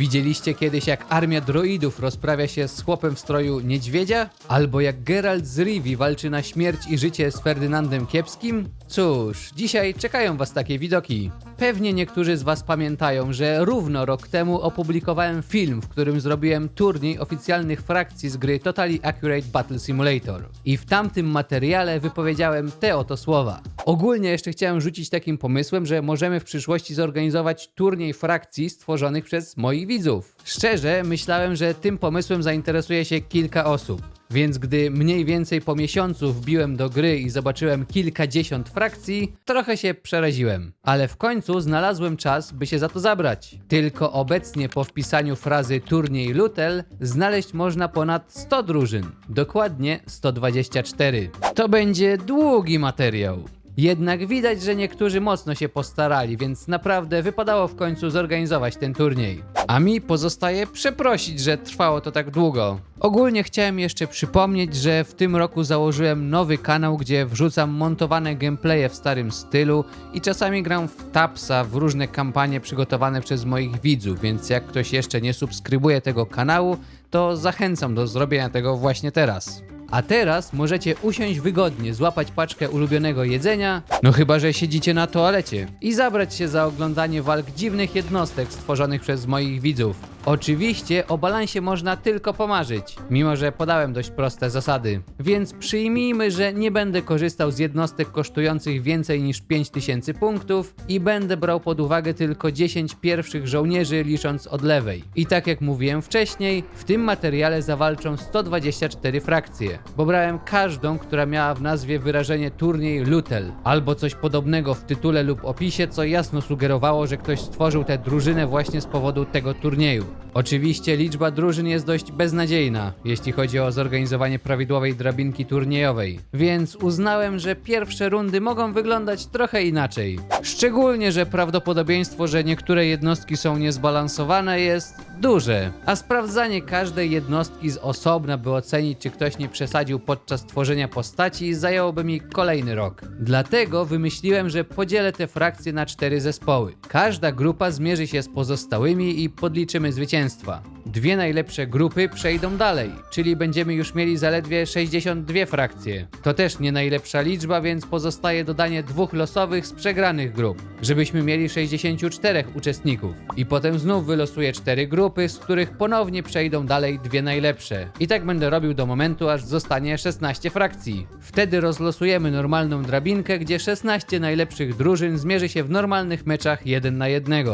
Widzieliście kiedyś jak armia droidów rozprawia się z chłopem w stroju niedźwiedzia? Albo jak Geralt z Rivi walczy na śmierć i życie z Ferdynandem Kiepskim? Cóż, dzisiaj czekają was takie widoki. Pewnie niektórzy z was pamiętają, że równo rok temu opublikowałem film, w którym zrobiłem turniej oficjalnych frakcji z gry Totally Accurate Battle Simulator. I w tamtym materiale wypowiedziałem te oto słowa. Ogólnie jeszcze chciałem rzucić takim pomysłem, że możemy w przyszłości zorganizować turniej frakcji stworzonych przez moich widzów. Szczerze, myślałem, że tym pomysłem zainteresuje się kilka osób. Więc gdy mniej więcej po miesiącu wbiłem do gry i zobaczyłem kilkadziesiąt frakcji, trochę się przeraziłem. Ale w końcu znalazłem czas, by się za to zabrać. Tylko obecnie po wpisaniu frazy turniej Lutel znaleźć można ponad 100 drużyn. Dokładnie 124. To będzie długi materiał. Jednak widać, że niektórzy mocno się postarali, więc naprawdę wypadało w końcu zorganizować ten turniej. A mi pozostaje przeprosić, że trwało to tak długo. Ogólnie chciałem jeszcze przypomnieć, że w tym roku założyłem nowy kanał, gdzie wrzucam montowane gameplaye w starym stylu i czasami gram w Tapsa w różne kampanie przygotowane przez moich widzów, więc jak ktoś jeszcze nie subskrybuje tego kanału, to zachęcam do zrobienia tego właśnie teraz. A teraz możecie usiąść wygodnie, złapać paczkę ulubionego jedzenia, no chyba, że siedzicie na toalecie, i zabrać się za oglądanie walk dziwnych jednostek stworzonych przez moich widzów. Oczywiście o balansie można tylko pomarzyć, mimo że podałem dość proste zasady. Więc przyjmijmy, że nie będę korzystał z jednostek kosztujących więcej niż 5000 punktów i będę brał pod uwagę tylko 10 pierwszych żołnierzy licząc od lewej. I tak jak mówiłem wcześniej, w tym materiale zawalczą 124 frakcje, bo brałem każdą, która miała w nazwie wyrażenie turniej Lutel, albo coś podobnego w tytule lub opisie, co jasno sugerowało, że ktoś stworzył tę drużynę właśnie z powodu tego turnieju. Oczywiście liczba drużyn jest dość beznadziejna, jeśli chodzi o zorganizowanie prawidłowej drabinki turniejowej, więc uznałem, że pierwsze rundy mogą wyglądać trochę inaczej. Szczególnie, że prawdopodobieństwo, że niektóre jednostki są niezbalansowane jest duże, a sprawdzanie każdej jednostki z osobna, by ocenić, czy ktoś nie przesadził podczas tworzenia postaci, zajęłoby mi kolejny rok. Dlatego wymyśliłem, że podzielę te frakcje na cztery zespoły. Każda grupa zmierzy się z pozostałymi i podliczymy zwycięstwa. Dwie najlepsze grupy przejdą dalej, czyli będziemy już mieli zaledwie 62 frakcje. To też nie najlepsza liczba, więc pozostaje dodanie dwóch losowych z przegranych grup, żebyśmy mieli 64 uczestników. I potem znów wylosuję cztery grupy, z których ponownie przejdą dalej dwie najlepsze. I tak będę robił do momentu, aż zostanie 16 frakcji. Wtedy rozlosujemy normalną drabinkę, gdzie 16 najlepszych drużyn zmierzy się w normalnych meczach 1 na 1.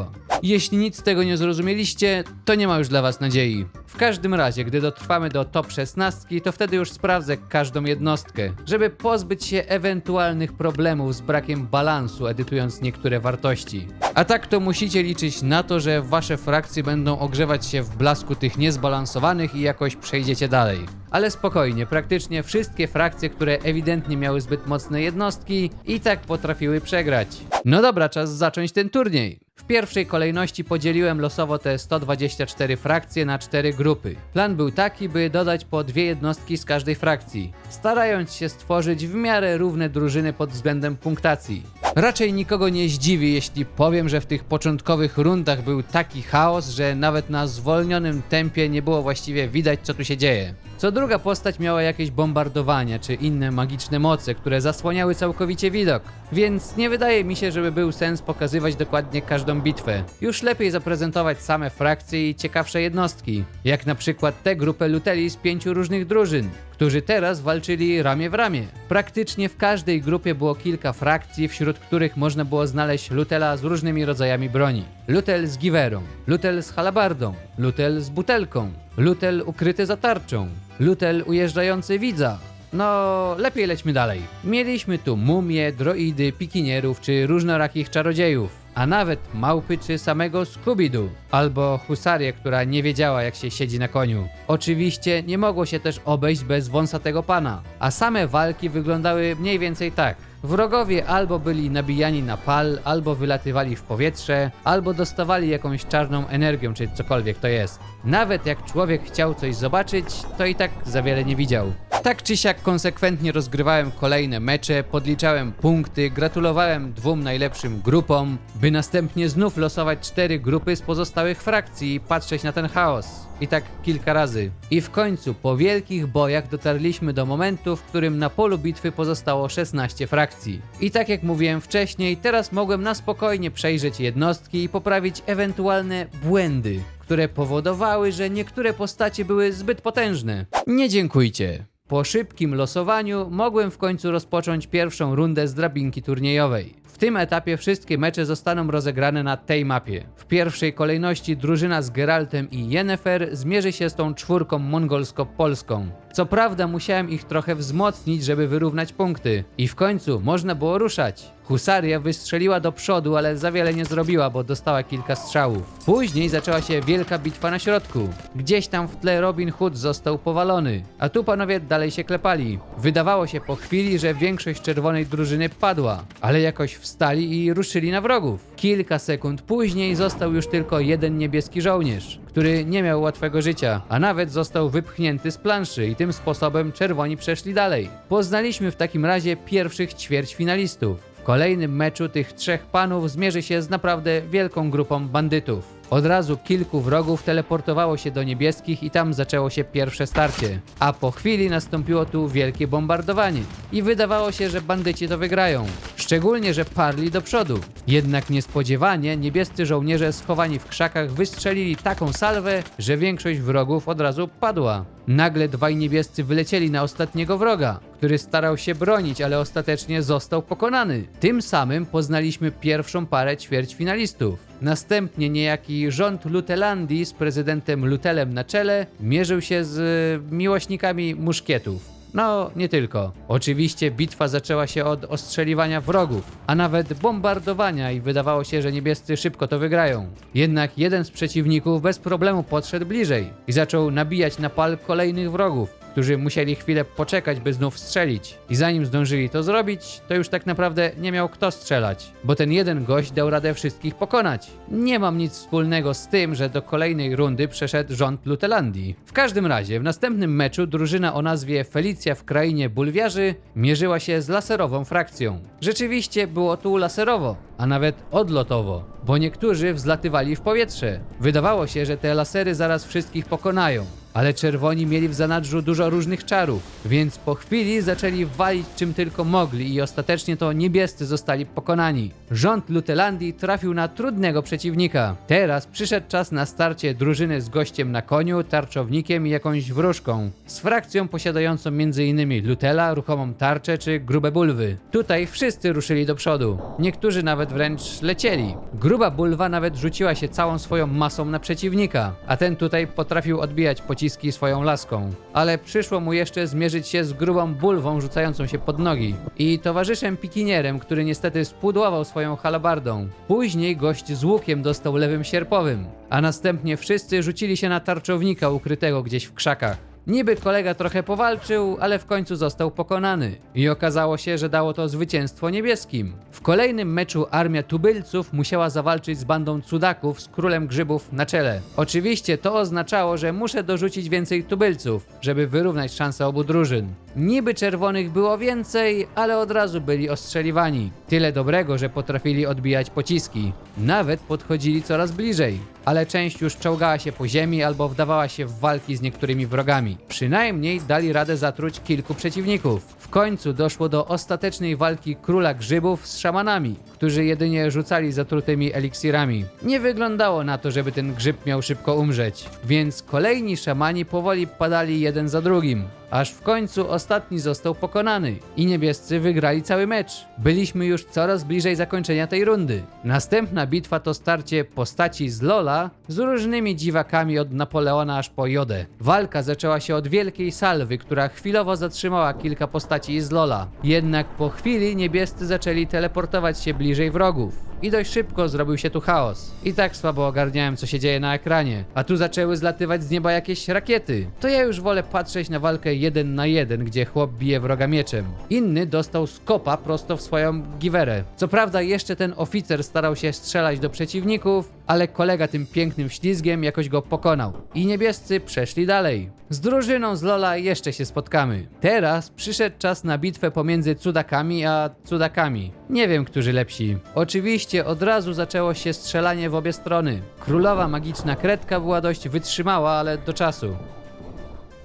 Jeśli nic z tego nie zrozumieliście, to nie ma już dla was nadziei. W każdym razie, gdy dotrwamy do top 16, to wtedy już sprawdzę każdą jednostkę, żeby pozbyć się ewentualnych problemów z brakiem balansu, edytując niektóre wartości. A tak to musicie liczyć na to, że wasze frakcje będą ogrzewać się w blasku tych niezbalansowanych i jakoś przejdziecie dalej. Ale spokojnie, praktycznie wszystkie frakcje, które ewidentnie miały zbyt mocne jednostki, i tak potrafiły przegrać. No dobra, czas zacząć ten turniej. W pierwszej kolejności podzieliłem losowo te 124 frakcje na 4 grupy. Plan był taki, by dodać po dwie jednostki z każdej frakcji, starając się stworzyć w miarę równe drużyny pod względem punktacji. Raczej nikogo nie zdziwi, jeśli powiem, że w tych początkowych rundach był taki chaos, że nawet na zwolnionym tempie nie było właściwie widać, co tu się dzieje. Co druga postać miała jakieś bombardowania czy inne magiczne moce, które zasłaniały całkowicie widok. Więc nie wydaje mi się, żeby był sens pokazywać dokładnie każdą bitwę. Już lepiej zaprezentować same frakcje i ciekawsze jednostki. Jak na przykład tę grupę Luteli z pięciu różnych drużyn, którzy teraz walczyli ramię w ramię. Praktycznie w każdej grupie było kilka frakcji, wśród których można było znaleźć Lutela z różnymi rodzajami broni. Lutel z giwerą, Lutel z halabardą, Lutel z butelką, Lutel ukryty za tarczą, Lutel ujeżdżający widza. No, lepiej lećmy dalej. Mieliśmy tu mumie, droidy, pikinierów czy różnorakich czarodziejów, a nawet małpy czy samego Scooby-Doo, albo husarię, która nie wiedziała jak się siedzi na koniu. Oczywiście nie mogło się też obejść bez wąsatego pana, a same walki wyglądały mniej więcej tak. Wrogowie albo byli nabijani na pal, albo wylatywali w powietrze, albo dostawali jakąś czarną energią, czy cokolwiek to jest. Nawet jak człowiek chciał coś zobaczyć, to i tak za wiele nie widział. Tak czy siak konsekwentnie rozgrywałem kolejne mecze, podliczałem punkty, gratulowałem dwóm najlepszym grupom, by następnie znów losować cztery grupy z pozostałych frakcji i patrzeć na ten chaos. I tak kilka razy. I w końcu, po wielkich bojach, dotarliśmy do momentu, w którym na polu bitwy pozostało 16 frakcji. I tak jak mówiłem wcześniej, teraz mogłem na spokojnie przejrzeć jednostki i poprawić ewentualne błędy, które powodowały, że niektóre postacie były zbyt potężne. Nie dziękujcie. Po szybkim losowaniu mogłem w końcu rozpocząć pierwszą rundę z drabinki turniejowej. W tym etapie wszystkie mecze zostaną rozegrane na tej mapie. W pierwszej kolejności drużyna z Geraltem i Yennefer zmierzy się z tą czwórką mongolsko-polską. Co prawda musiałem ich trochę wzmocnić, żeby wyrównać punkty. I w końcu można było ruszać. Husaria wystrzeliła do przodu, ale za wiele nie zrobiła, bo dostała kilka strzałów. Później zaczęła się wielka bitwa na środku. Gdzieś tam w tle Robin Hood został powalony, a tu panowie dalej się klepali. Wydawało się po chwili, że większość czerwonej drużyny padła, ale jakoś wstali i ruszyli na wrogów. Kilka sekund później został już tylko jeden niebieski żołnierz, który nie miał łatwego życia, a nawet został wypchnięty z planszy i tym sposobem czerwoni przeszli dalej. Poznaliśmy w takim razie pierwszych ćwierćfinalistów. W kolejnym meczu tych trzech panów zmierzy się z naprawdę wielką grupą bandytów. Od razu kilku wrogów teleportowało się do niebieskich i tam zaczęło się pierwsze starcie. A po chwili nastąpiło tu wielkie bombardowanie. I wydawało się, że bandyci to wygrają. Szczególnie, że parli do przodu. Jednak niespodziewanie niebiescy żołnierze schowani w krzakach wystrzelili taką salwę, że większość wrogów od razu padła. Nagle dwaj niebiescy wylecieli na ostatniego wroga, który starał się bronić, ale ostatecznie został pokonany. Tym samym poznaliśmy pierwszą parę ćwierćfinalistów. Następnie niejaki rząd Lutelandii z prezydentem Lutelem na czele mierzył się z miłośnikami muszkietów. No, nie tylko. Oczywiście bitwa zaczęła się od ostrzeliwania wrogów, a nawet bombardowania i wydawało się, że niebiescy szybko to wygrają. Jednak jeden z przeciwników bez problemu podszedł bliżej i zaczął nabijać na pal kolejnych wrogów którzy musieli chwilę poczekać, by znów strzelić. I zanim zdążyli to zrobić, to już tak naprawdę nie miał kto strzelać, bo ten jeden gość dał radę wszystkich pokonać. Nie mam nic wspólnego z tym, że do kolejnej rundy przeszedł rząd Lutelandii. W każdym razie, w następnym meczu drużyna o nazwie Felicja w krainie bulwiarzy mierzyła się z laserową frakcją. Rzeczywiście było tu laserowo, a nawet odlotowo, bo niektórzy wzlatywali w powietrze. Wydawało się, że te lasery zaraz wszystkich pokonają. Ale czerwoni mieli w zanadrzu dużo różnych czarów, więc po chwili zaczęli walić czym tylko mogli i ostatecznie to niebiescy zostali pokonani. Rząd Lutelandii trafił na trudnego przeciwnika. Teraz przyszedł czas na starcie drużyny z gościem na koniu, tarczownikiem i jakąś wróżką. Z frakcją posiadającą m.in. Lutela, ruchomą tarczę czy grube bulwy. Tutaj wszyscy ruszyli do przodu. Niektórzy nawet wręcz lecieli. Gruba bulwa nawet rzuciła się całą swoją masą na przeciwnika, a ten tutaj potrafił odbijać pociski swoją laską. Ale przyszło mu jeszcze zmierzyć się z grubą bulwą rzucającą się pod nogi i towarzyszem pikinierem, który niestety spudłował swoją halabardą. Później gość z łukiem dostał lewym sierpowym, a następnie wszyscy rzucili się na tarczownika ukrytego gdzieś w krzakach. Niby kolega trochę powalczył, ale w końcu został pokonany. I okazało się, że dało to zwycięstwo niebieskim. W kolejnym meczu armia tubylców musiała zawalczyć z bandą cudaków z królem grzybów na czele. Oczywiście to oznaczało, że muszę dorzucić więcej tubylców, żeby wyrównać szanse obu drużyn. Niby czerwonych było więcej, ale od razu byli ostrzeliwani. Tyle dobrego, że potrafili odbijać pociski. Nawet podchodzili coraz bliżej. Ale część już czołgała się po ziemi albo wdawała się w walki z niektórymi wrogami. Przynajmniej dali radę zatruć kilku przeciwników. W końcu doszło do ostatecznej walki króla grzybów z szamanami, którzy jedynie rzucali zatrutymi eliksirami. Nie wyglądało na to, żeby ten grzyb miał szybko umrzeć, więc kolejni szamani powoli padali jeden za drugim. Aż w końcu ostatni został pokonany i niebiescy wygrali cały mecz. Byliśmy już coraz bliżej zakończenia tej rundy. Następna bitwa to starcie postaci z Lola z różnymi dziwakami od Napoleona aż po Jodę. Walka zaczęła się od wielkiej salwy, która chwilowo zatrzymała kilka postaci z Lola. Jednak po chwili niebiescy zaczęli teleportować się bliżej wrogów. I dość szybko zrobił się tu chaos. I tak słabo ogarniałem, co się dzieje na ekranie. A tu zaczęły zlatywać z nieba jakieś rakiety. To ja już wolę patrzeć na walkę jeden na jeden, gdzie chłop bije wroga mieczem. Inny dostał skopa prosto w swoją giwerę. Co prawda jeszcze ten oficer starał się strzelać do przeciwników, ale kolega tym pięknym ślizgiem jakoś go pokonał. I niebiescy przeszli dalej. Z drużyną z Lola jeszcze się spotkamy. Teraz przyszedł czas na bitwę pomiędzy cudakami a cudakami. Nie wiem, którzy lepsi. Oczywiście od razu zaczęło się strzelanie w obie strony. Królowa magiczna kredka była dość wytrzymała, ale do czasu.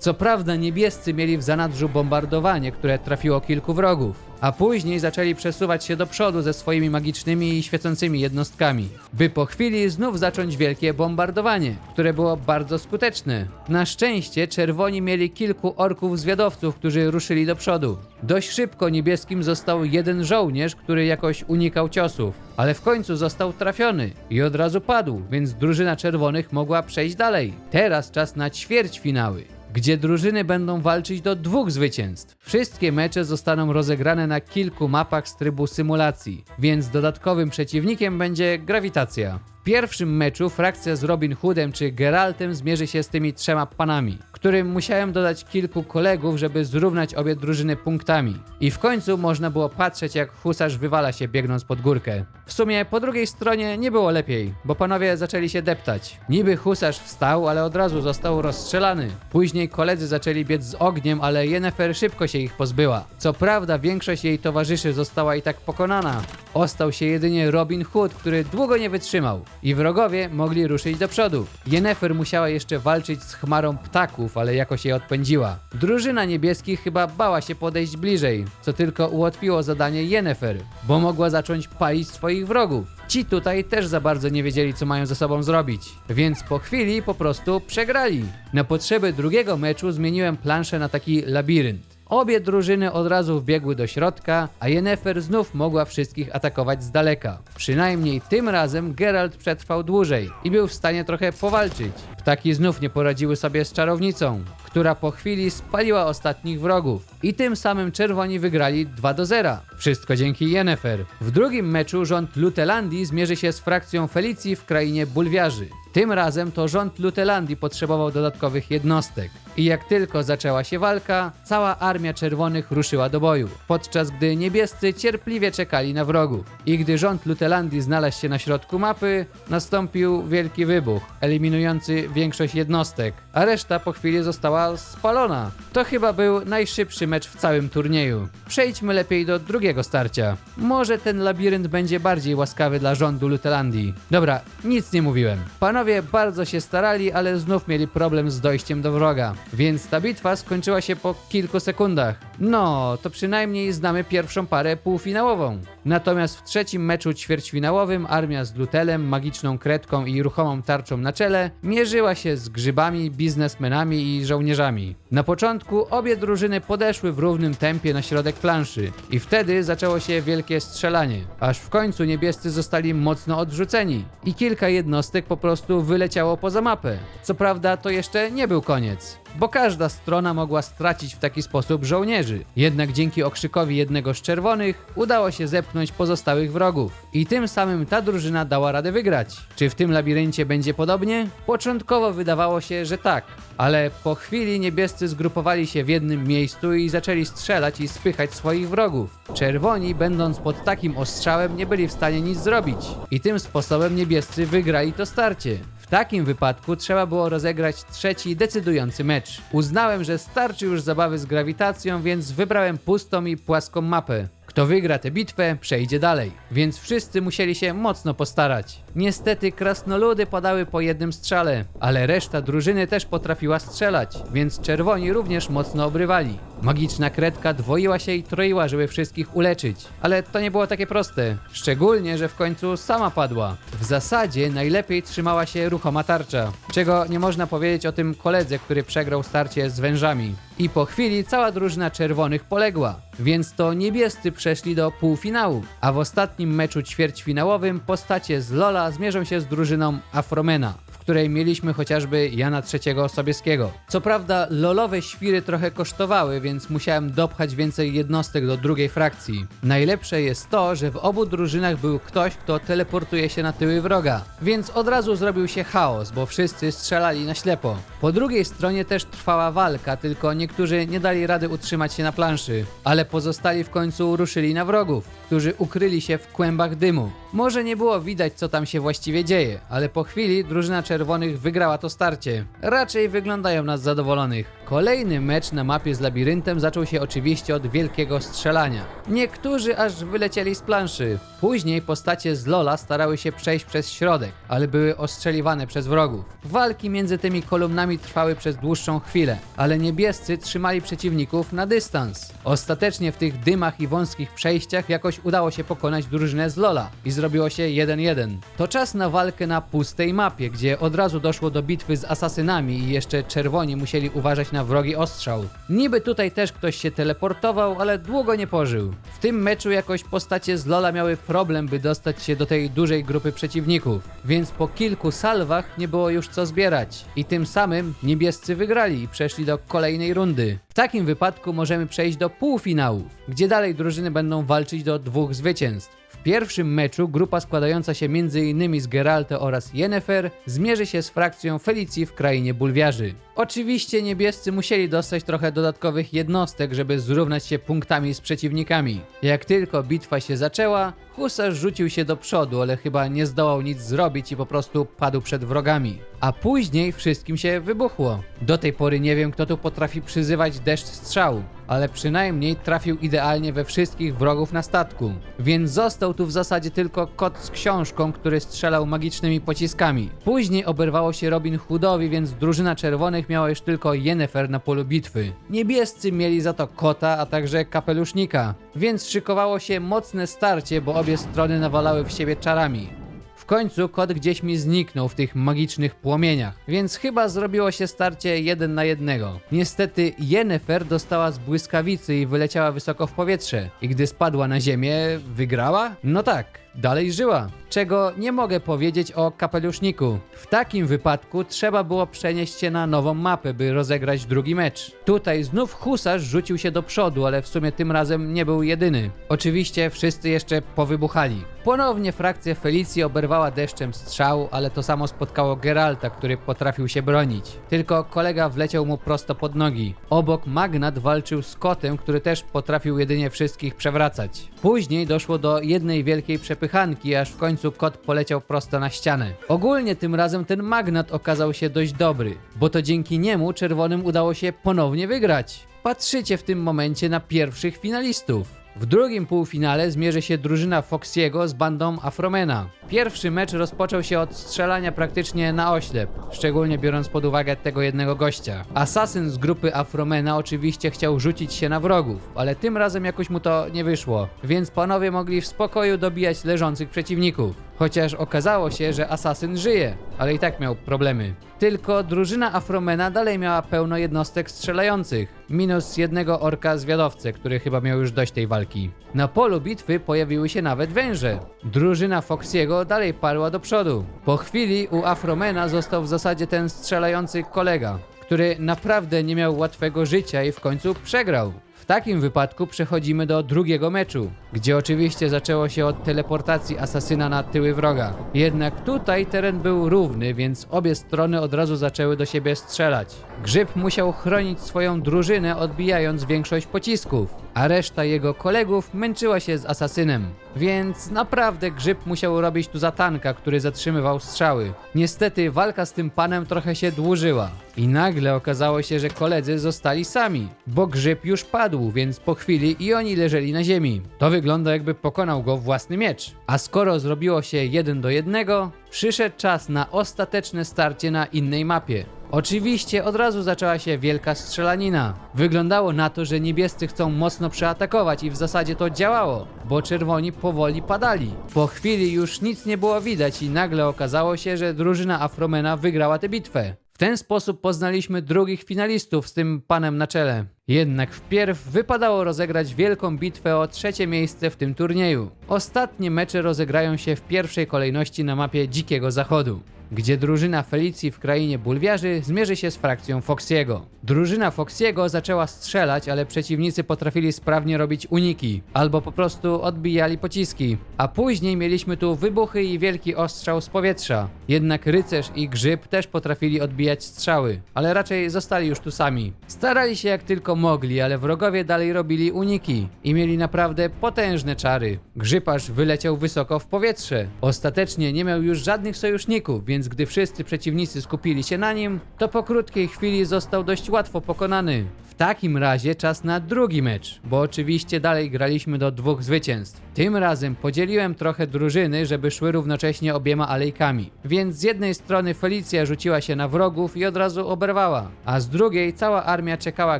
Co prawda niebiescy mieli w zanadrzu bombardowanie, które trafiło kilku wrogów, a później zaczęli przesuwać się do przodu ze swoimi magicznymi i świecącymi jednostkami, by po chwili znów zacząć wielkie bombardowanie, które było bardzo skuteczne. Na szczęście czerwoni mieli kilku orków zwiadowców, którzy ruszyli do przodu. Dość szybko niebieskim został jeden żołnierz, który jakoś unikał ciosów, ale w końcu został trafiony i od razu padł, więc drużyna czerwonych mogła przejść dalej. Teraz czas na ćwierćfinały gdzie drużyny będą walczyć do dwóch zwycięstw. Wszystkie mecze zostaną rozegrane na kilku mapach z trybu symulacji, więc dodatkowym przeciwnikiem będzie grawitacja. W pierwszym meczu frakcja z Robin Hoodem czy Geraltem zmierzy się z tymi trzema panami, którym musiałem dodać kilku kolegów, żeby zrównać obie drużyny punktami. I w końcu można było patrzeć jak husarz wywala się biegnąc pod górkę. W sumie po drugiej stronie nie było lepiej, bo panowie zaczęli się deptać. Niby husarz wstał, ale od razu został rozstrzelany. Później koledzy zaczęli biec z ogniem, ale Yennefer szybko się ich pozbyła. Co prawda większość jej towarzyszy została i tak pokonana. Ostał się jedynie Robin Hood, który długo nie wytrzymał i wrogowie mogli ruszyć do przodu. Yennefer musiała jeszcze walczyć z chmarą ptaków, ale jakoś je odpędziła. Drużyna niebieskich chyba bała się podejść bliżej, co tylko ułatwiło zadanie Yennefer, bo mogła zacząć palić swoich wrogów. Ci tutaj też za bardzo nie wiedzieli, co mają ze sobą zrobić, więc po chwili po prostu przegrali. Na potrzeby drugiego meczu zmieniłem planszę na taki labirynt. Obie drużyny od razu wbiegły do środka, a Yennefer znów mogła wszystkich atakować z daleka. Przynajmniej tym razem Geralt przetrwał dłużej i był w stanie trochę powalczyć. Ptaki znów nie poradziły sobie z czarownicą, która po chwili spaliła ostatnich wrogów. I tym samym czerwoni wygrali 2 do 0. Wszystko dzięki Yennefer. W drugim meczu rząd Lutelandii zmierzy się z frakcją Felicji w krainie Bulwiarzy. Tym razem to rząd Lutelandii potrzebował dodatkowych jednostek. I jak tylko zaczęła się walka, cała armia czerwonych ruszyła do boju, podczas gdy niebiescy cierpliwie czekali na wrogów. I gdy rząd Lutelandii znalazł się na środku mapy, nastąpił wielki wybuch, eliminujący większość jednostek, a reszta po chwili została spalona. To chyba był najszybszy mecz w całym turnieju. Przejdźmy lepiej do drugiego starcia. Może ten labirynt będzie bardziej łaskawy dla rządu Lutelandii. Dobra, nic nie mówiłem. Panowie bardzo się starali, ale znów mieli problem z dojściem do wroga, więc ta bitwa skończyła się po kilku sekundach. No, to przynajmniej znamy pierwszą parę półfinałową. Natomiast w trzecim meczu ćwierćfinałowym armia z Lutelem, magiczną kredką i ruchomą tarczą na czele mierzyła się z grzybami, biznesmenami i żołnierzami. Na początku obie drużyny podeszły w równym tempie na środek planszy i wtedy zaczęło się wielkie strzelanie, aż w końcu niebiescy zostali mocno odrzuceni i kilka jednostek po prostu wyleciało poza mapę. Co prawda to jeszcze nie był koniec bo każda strona mogła stracić w taki sposób żołnierzy. Jednak dzięki okrzykowi jednego z czerwonych udało się zepchnąć pozostałych wrogów i tym samym ta drużyna dała radę wygrać. Czy w tym labiryncie będzie podobnie? Początkowo wydawało się, że tak, ale po chwili niebiescy zgrupowali się w jednym miejscu i zaczęli strzelać i spychać swoich wrogów. Czerwoni, będąc pod takim ostrzałem, nie byli w stanie nic zrobić i tym sposobem niebiescy wygrali to starcie. Takim wypadku trzeba było rozegrać trzeci decydujący mecz. Uznałem, że starczy już zabawy z grawitacją, więc wybrałem pustą i płaską mapę. Kto wygra tę bitwę, przejdzie dalej. Więc wszyscy musieli się mocno postarać. Niestety krasnoludy padały po jednym strzale, ale reszta drużyny też potrafiła strzelać, więc czerwoni również mocno obrywali. Magiczna kredka dwoiła się i troiła, żeby wszystkich uleczyć, ale to nie było takie proste. Szczególnie, że w końcu sama padła. W zasadzie najlepiej trzymała się ruchoma tarcza, czego nie można powiedzieć o tym koledze, który przegrał starcie z wężami. I po chwili cała drużyna czerwonych poległa, więc to niebiescy przeszli do półfinału, a w ostatnim meczu ćwierćfinałowym postacie z Lola zmierzą się z drużyną Afromena której mieliśmy chociażby Jana III Sobieskiego. Co prawda lolowe świry trochę kosztowały, więc musiałem dopchać więcej jednostek do drugiej frakcji. Najlepsze jest to, że w obu drużynach był ktoś, kto teleportuje się na tyły wroga, więc od razu zrobił się chaos, bo wszyscy strzelali na ślepo. Po drugiej stronie też trwała walka, tylko niektórzy nie dali rady utrzymać się na planszy, ale pozostali w końcu ruszyli na wrogów, którzy ukryli się w kłębach dymu. Może nie było widać, co tam się właściwie dzieje, ale po chwili drużyna czerwonych wygrała to starcie. Raczej wyglądają nas zadowolonych. Kolejny mecz na mapie z labiryntem zaczął się oczywiście od wielkiego strzelania. Niektórzy aż wylecieli z planszy. Później postacie z Lola starały się przejść przez środek, ale były ostrzeliwane przez wrogów. Walki między tymi kolumnami trwały przez dłuższą chwilę, ale niebiescy trzymali przeciwników na dystans. Ostatecznie w tych dymach i wąskich przejściach jakoś udało się pokonać drużynę z Lola i zrobiło się 1-1. To czas na walkę na pustej mapie, gdzie od razu doszło do bitwy z asasynami i jeszcze czerwoni musieli uważać na wrogi ostrzał. Niby tutaj też ktoś się teleportował, ale długo nie pożył. W tym meczu jakoś postacie z Lola miały problem, by dostać się do tej dużej grupy przeciwników, więc po kilku salwach nie było już co zbierać. I tym samym niebiescy wygrali i przeszli do kolejnej rundy. W takim wypadku możemy przejść do półfinałów, gdzie dalej drużyny będą walczyć do dwóch zwycięstw. W pierwszym meczu grupa składająca się m.in. z Geralta oraz Yennefer zmierzy się z frakcją Felicji w krainie bulwiarzy. Oczywiście niebiescy musieli dostać trochę dodatkowych jednostek, żeby zrównać się punktami z przeciwnikami. Jak tylko bitwa się zaczęła, Husarz rzucił się do przodu, ale chyba nie zdołał nic zrobić i po prostu padł przed wrogami. A później wszystkim się wybuchło. Do tej pory nie wiem, kto tu potrafi przyzywać deszcz strzał, ale przynajmniej trafił idealnie we wszystkich wrogów na statku. Więc został tu w zasadzie tylko kot z książką, który strzelał magicznymi pociskami. Później oberwało się Robin Hoodowi, więc drużyna czerwonych miała już tylko Yennefer na polu bitwy. Niebiescy mieli za to kota, a także kapelusznika, więc szykowało się mocne starcie, bo obie strony nawalały w siebie czarami. W końcu kot gdzieś mi zniknął w tych magicznych płomieniach, więc chyba zrobiło się starcie jeden na jednego. Niestety Yennefer dostała z błyskawicy i wyleciała wysoko w powietrze. I gdy spadła na ziemię, wygrała? No tak, dalej żyła. Czego nie mogę powiedzieć o kapeluszniku. W takim wypadku trzeba było przenieść się na nową mapę, by rozegrać drugi mecz. Tutaj znów husarz rzucił się do przodu, ale w sumie tym razem nie był jedyny. Oczywiście wszyscy jeszcze powybuchali. Ponownie frakcja Felicji oberwała deszczem strzał, ale to samo spotkało Geralta, który potrafił się bronić. Tylko kolega wleciał mu prosto pod nogi. Obok Magnat walczył z kotem, który też potrafił jedynie wszystkich przewracać. Później doszło do jednej wielkiej przepychanki, aż w końcu kot poleciał prosto na ścianę. Ogólnie tym razem ten Magnat okazał się dość dobry, bo to dzięki niemu czerwonym udało się ponownie wygrać. Patrzycie w tym momencie na pierwszych finalistów. W drugim półfinale zmierzy się drużyna Foxiego z bandą Afromena. Pierwszy mecz rozpoczął się od strzelania praktycznie na oślep, szczególnie biorąc pod uwagę tego jednego gościa. Asasyn z grupy Afromena oczywiście chciał rzucić się na wrogów, ale tym razem jakoś mu to nie wyszło, więc panowie mogli w spokoju dobijać leżących przeciwników. Chociaż okazało się, że asasyn żyje, ale i tak miał problemy. Tylko drużyna Afromena dalej miała pełno jednostek strzelających, minus jednego orka zwiadowcę, który chyba miał już dość tej walki. Na polu bitwy pojawiły się nawet węże. Drużyna Foxiego dalej parła do przodu. Po chwili u Afromena został w zasadzie ten strzelający kolega, który naprawdę nie miał łatwego życia i w końcu przegrał. W takim wypadku przechodzimy do drugiego meczu, gdzie oczywiście zaczęło się od teleportacji asasyna na tyły wroga. Jednak tutaj teren był równy, więc obie strony od razu zaczęły do siebie strzelać. Grzyb musiał chronić swoją drużynę, odbijając większość pocisków, a reszta jego kolegów męczyła się z asasynem. Więc naprawdę Grzyb musiał robić tu zatanka, który zatrzymywał strzały. Niestety walka z tym panem trochę się dłużyła. I nagle okazało się, że koledzy zostali sami, bo Grzyb już padł, więc po chwili i oni leżeli na ziemi. To wygląda jakby pokonał go własny miecz. A skoro zrobiło się jeden do jednego, przyszedł czas na ostateczne starcie na innej mapie. Oczywiście od razu zaczęła się wielka strzelanina. Wyglądało na to, że niebiescy chcą mocno przeatakować i w zasadzie to działało, bo czerwoni powoli padali. Po chwili już nic nie było widać i nagle okazało się, że drużyna Afromena wygrała tę bitwę. W ten sposób poznaliśmy drugich finalistów z tym panem na czele. Jednak wpierw wypadało rozegrać wielką bitwę o trzecie miejsce w tym turnieju. Ostatnie mecze rozegrają się w pierwszej kolejności na mapie Dzikiego Zachodu gdzie drużyna Felicji w krainie bulwiarzy zmierzy się z frakcją Foxiego. Drużyna Foxiego zaczęła strzelać, ale przeciwnicy potrafili sprawnie robić uniki, albo po prostu odbijali pociski. A później mieliśmy tu wybuchy i wielki ostrzał z powietrza. Jednak rycerz i grzyb też potrafili odbijać strzały, ale raczej zostali już tu sami. Starali się jak tylko mogli, ale wrogowie dalej robili uniki i mieli naprawdę potężne czary. Grzyparz wyleciał wysoko w powietrze. Ostatecznie nie miał już żadnych sojuszników, więc gdy wszyscy przeciwnicy skupili się na nim, to po krótkiej chwili został dość łatwo pokonany. W takim razie czas na drugi mecz, bo oczywiście dalej graliśmy do dwóch zwycięstw. Tym razem podzieliłem trochę drużyny, żeby szły równocześnie obiema alejkami. Więc z jednej strony Felicja rzuciła się na wrogów i od razu oberwała, a z drugiej cała armia czekała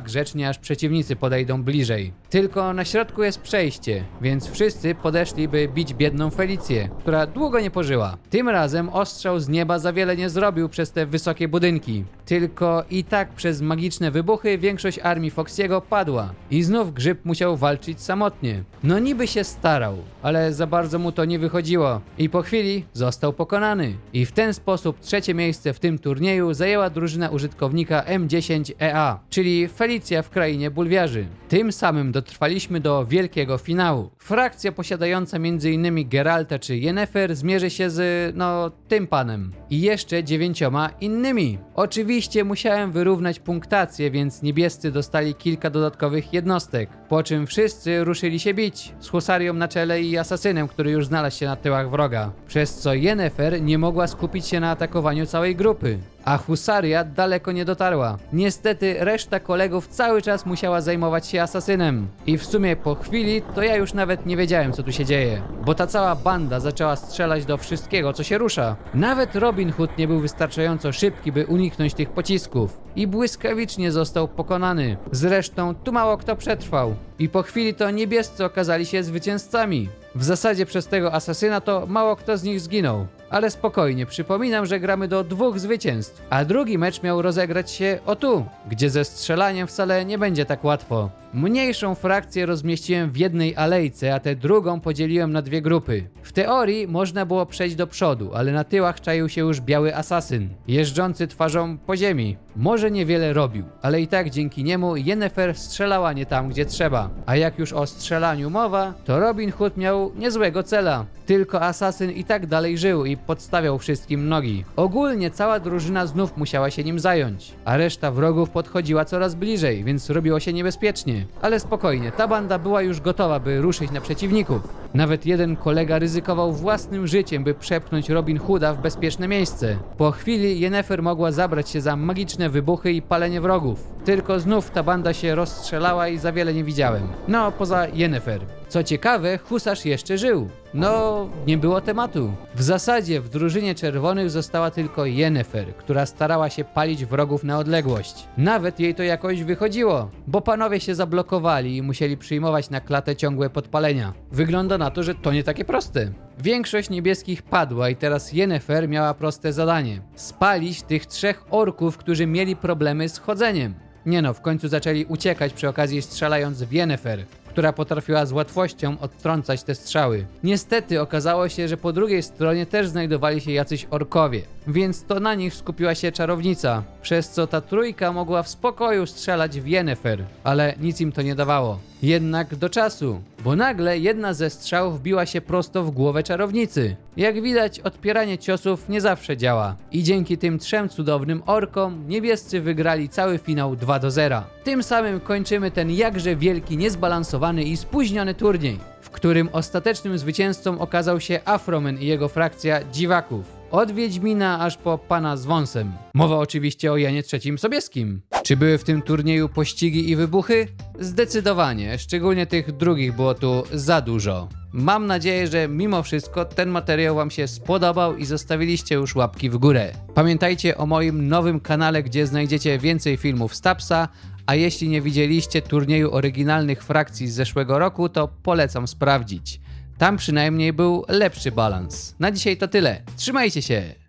grzecznie, aż przeciwnicy podejdą bliżej. Tylko na środku jest przejście, więc wszyscy podeszli, by bić biedną Felicję, która długo nie pożyła. Tym razem ostrzał z nieba za wiele nie zrobił przez te wysokie budynki. Tylko i tak przez magiczne wybuchy większość armii Foxiego padła i znów Grzyb musiał walczyć samotnie. No niby się starał, ale za bardzo mu to nie wychodziło i po chwili został pokonany. I w ten sposób trzecie miejsce w tym turnieju zajęła drużyna użytkownika M10EA, czyli Felicja w krainie bulwiarzy. Tym samym dotrwaliśmy do wielkiego finału. Frakcja posiadająca m.in. Geralta czy Yennefer zmierzy się z, no, tym panem i jeszcze dziewięcioma innymi. Oczywiście musiałem wyrównać punktację, więc niebiescy dostali kilka dodatkowych jednostek, po czym wszyscy ruszyli się bić, z husarią na czele i asasynem, który już znalazł się na tyłach wroga, przez co Yennefer nie mogła skupić się na atakowaniu całej grupy. A husaria daleko nie dotarła. Niestety reszta kolegów cały czas musiała zajmować się asasynem. I w sumie po chwili to ja już nawet nie wiedziałem co tu się dzieje. Bo ta cała banda zaczęła strzelać do wszystkiego co się rusza. Nawet Robin Hood nie był wystarczająco szybki by uniknąć tych pocisków. I błyskawicznie został pokonany. Zresztą tu mało kto przetrwał. I po chwili to niebiescy okazali się zwycięzcami. W zasadzie przez tego asasyna to mało kto z nich zginął. Ale spokojnie, przypominam, że gramy do dwóch zwycięstw. A drugi mecz miał rozegrać się o tu, gdzie ze strzelaniem wcale nie będzie tak łatwo. Mniejszą frakcję rozmieściłem w jednej alejce, a tę drugą podzieliłem na dwie grupy. W teorii można było przejść do przodu, ale na tyłach czaił się już biały asasyn, jeżdżący twarzą po ziemi. Może niewiele robił, ale i tak dzięki niemu Yennefer strzelała nie tam, gdzie trzeba. A jak już o strzelaniu mowa, to Robin Hood miał niezłego cela. Tylko asasyn i tak dalej żył i podstawiał wszystkim nogi. Ogólnie cała drużyna znów musiała się nim zająć, a reszta wrogów podchodziła coraz bliżej, więc robiło się niebezpiecznie. Ale spokojnie, ta banda była już gotowa, by ruszyć na przeciwników. Nawet jeden kolega ryzykował własnym życiem, by przepchnąć Robin Hooda w bezpieczne miejsce. Po chwili Yennefer mogła zabrać się za magiczne wybuchy i palenie wrogów. Tylko znów ta banda się rozstrzelała i za wiele nie widziałem. No, poza Yennefer. Co ciekawe, husarz jeszcze żył. No, nie było tematu. W zasadzie w drużynie czerwonych została tylko Yennefer, która starała się palić wrogów na odległość. Nawet jej to jakoś wychodziło, bo panowie się zablokowali i musieli przyjmować na klatę ciągłe podpalenia. Wygląda na to, że to nie takie proste. Większość niebieskich padła i teraz Yennefer miała proste zadanie. Spalić tych trzech orków, którzy mieli problemy z chodzeniem. Nie no, w końcu zaczęli uciekać przy okazji strzelając w Yennefer, która potrafiła z łatwością odtrącać te strzały. Niestety okazało się, że po drugiej stronie też znajdowali się jacyś orkowie, więc to na nich skupiła się czarownica, przez co ta trójka mogła w spokoju strzelać w Yennefer, ale nic im to nie dawało. Jednak do czasu, bo nagle jedna ze strzał wbiła się prosto w głowę czarownicy. Jak widać, odpieranie ciosów nie zawsze działa. I dzięki tym trzem cudownym orkom niebiescy wygrali cały finał 2 do 0. Tym samym kończymy ten jakże wielki, niezbalansowany i spóźniony turniej, w którym ostatecznym zwycięzcą okazał się Afroman i jego frakcja dziwaków. Od Wiedźmina aż po pana z wąsem. Mowa oczywiście o Janie III Sobieskim. Czy były w tym turnieju pościgi i wybuchy? Zdecydowanie, szczególnie tych drugich było tu za dużo. Mam nadzieję, że mimo wszystko ten materiał Wam się spodobał i zostawiliście już łapki w górę. Pamiętajcie o moim nowym kanale, gdzie znajdziecie więcej filmów z Tapsa, a jeśli nie widzieliście turnieju oryginalnych frakcji z zeszłego roku, to polecam sprawdzić. Tam przynajmniej był lepszy balans. Na dzisiaj to tyle. Trzymajcie się!